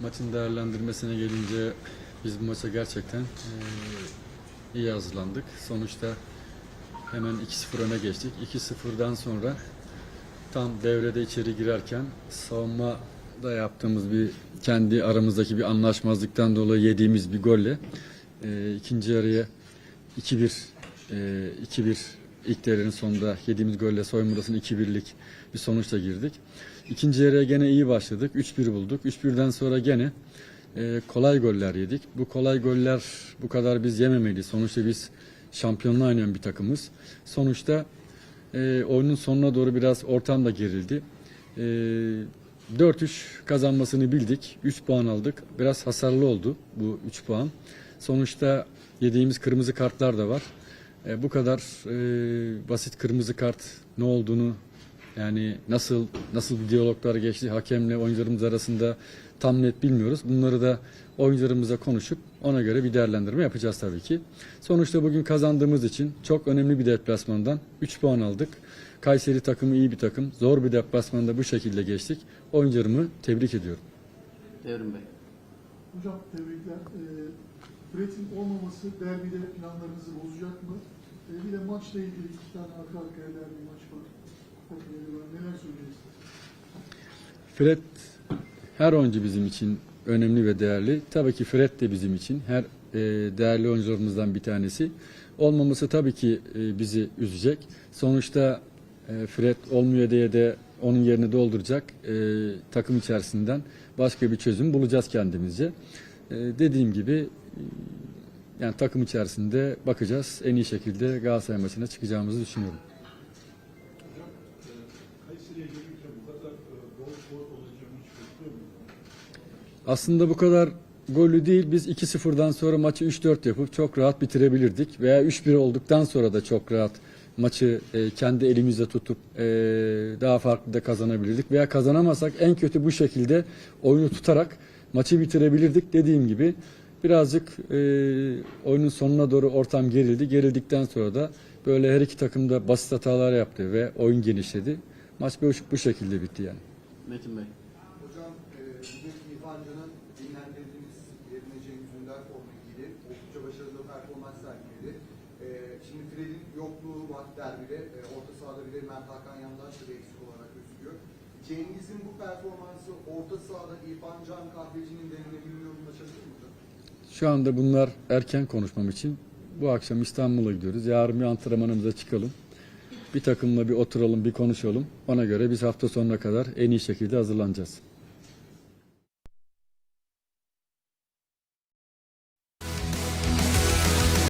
Maçın değerlendirmesine gelince biz bu maça gerçekten iyi hazırlandık. Sonuçta hemen 2-0 öne geçtik. 2-0'dan sonra tam devrede içeri girerken savunmada yaptığımız bir kendi aramızdaki bir anlaşmazlıktan dolayı yediğimiz bir golle eee, ikinci yarıya 2-1 eee, 2-1 ilk devrenin sonunda yediğimiz golle soyunma odasına 2-1'lik bir sonuçla girdik. İkinci yarıya gene iyi başladık. 3-1 bulduk. 3-1'den sonra gene eee, kolay goller yedik. Bu kolay goller bu kadar biz yememeliyiz. Sonuçta biz şampiyonluğa oynayan bir takımız. Sonuçta eee oyunun sonuna doğru biraz ortam da gerildi. Eee 4-3 kazanmasını bildik. 3 puan aldık. Biraz hasarlı oldu bu 3 puan. Sonuçta yediğimiz kırmızı kartlar da var. E, bu kadar e, basit kırmızı kart ne olduğunu yani nasıl nasıl bir diyaloglar geçti hakemle oyuncularımız arasında tam net bilmiyoruz. Bunları da oyuncularımızla konuşup ona göre bir değerlendirme yapacağız tabii ki. Sonuçta bugün kazandığımız için çok önemli bir deplasmandan 3 puan aldık. Kayseri takımı iyi bir takım. Zor bir deplasmanda bu şekilde geçtik. Oyuncularımı tebrik ediyorum. Devrim Bey. Hocam tebrikler. Ee, Fred'in olmaması derbide planlarınızı bozacak mı? De maçla ilgili iki tane arka arkaya derbi maç var. Neler söyleyeceksiniz? Fred her oyuncu bizim için önemli ve değerli. Tabii ki Fred de bizim için her e, değerli oyuncularımızdan bir tanesi. Olmaması tabii ki e, bizi üzecek. Sonuçta e, Fred olmuyor diye de onun yerini dolduracak e, takım içerisinden başka bir çözüm bulacağız kendimizce. E, dediğim gibi yani takım içerisinde bakacağız. En iyi şekilde Galatasaray maçına çıkacağımızı düşünüyorum. Aslında bu kadar gollü değil. Biz 2-0'dan sonra maçı 3-4 yapıp çok rahat bitirebilirdik. Veya 3-1 olduktan sonra da çok rahat maçı e, kendi elimizde tutup e, daha farklı da kazanabilirdik. Veya kazanamasak en kötü bu şekilde oyunu tutarak maçı bitirebilirdik. Dediğim gibi birazcık e, oyunun sonuna doğru ortam gerildi. Gerildikten sonra da böyle her iki takım da basit hatalar yaptı ve oyun genişledi. Maç bu, bu şekilde bitti yani. Metin Bey. Hocam, e, bugün İrfan Can'ın dinlendirdiğimiz yerine Cengiz Ünder forma giydi. Oldukça başarılı performans sergiledi. E, şimdi Fred'in yokluğu var derbide. E, orta sahada bir de Mert Hakan Yandaş da eksik olarak gözüküyor. Cengiz'in bu performansı orta sahada İrfan Can Kahveci'nin denilebilir yorumunu açabilir mi hocam? Şu anda bunlar erken konuşmam için bu akşam İstanbul'a gidiyoruz. Yarın bir antrenmanımıza çıkalım. Bir takımla bir oturalım, bir konuşalım. Ona göre biz hafta sonuna kadar en iyi şekilde hazırlanacağız.